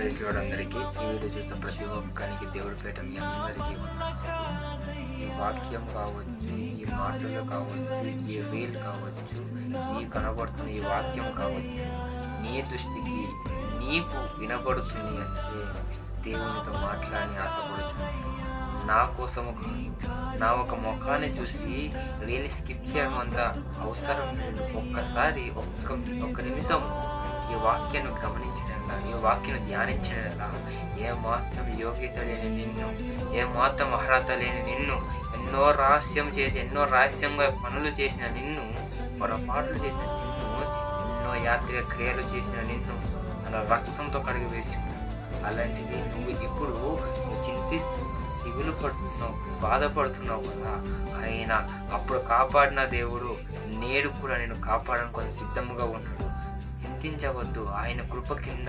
Praise అందరికీ ఈ video చూసిన ప్రతి ఒక్కరికి దేవుడి పేట మీ అందరికీ ఈ వాక్యం కావచ్చు ఈ మాటలు కావచ్చు ఈ వీల్ కావచ్చు ఈ కనబడుతున్న ఈ వాక్యం కావచ్చు నీ దృష్టికి నీకు వినబడుతుంది అంటే దేవునితో మాట్లాడి ఆశపడుతుంది నా కోసం ఒక నా ఒక ముఖాన్ని చూసి రీల్ స్కిప్ చేయడం అంత అవసరం లేదు. ఒక్కసారి ఒక్క ఒక్క నిమిషం వాక్యాన్ని గమనించడంలా ఈ వాక్యను ధ్యానించడంలా ఏ మాత్రం యోగ్యత లేని నిన్ను ఏ మాత్రం అర్హత లేని నిన్ను ఎన్నో రహస్యం చేసి ఎన్నో రహస్యంగా పనులు చేసిన నిన్ను పొరపాట్లు చేసిన నిన్ను ఎన్నో యాత్రిక క్రియలు చేసిన నిన్ను అలా రక్తంతో కడిగి వేసి అలాంటిది నువ్వు ఇప్పుడు నువ్వు చింతిస్తూ దిగులు పడుతున్నావు బాధపడుతున్నావు కదా ఆయన అప్పుడు కాపాడిన దేవుడు నేడు కూడా నేను కాపాడడానికి కొంచెం సిద్ధంగా ఉన్నాడు. చింతించవద్దు ఆయన కృప కింద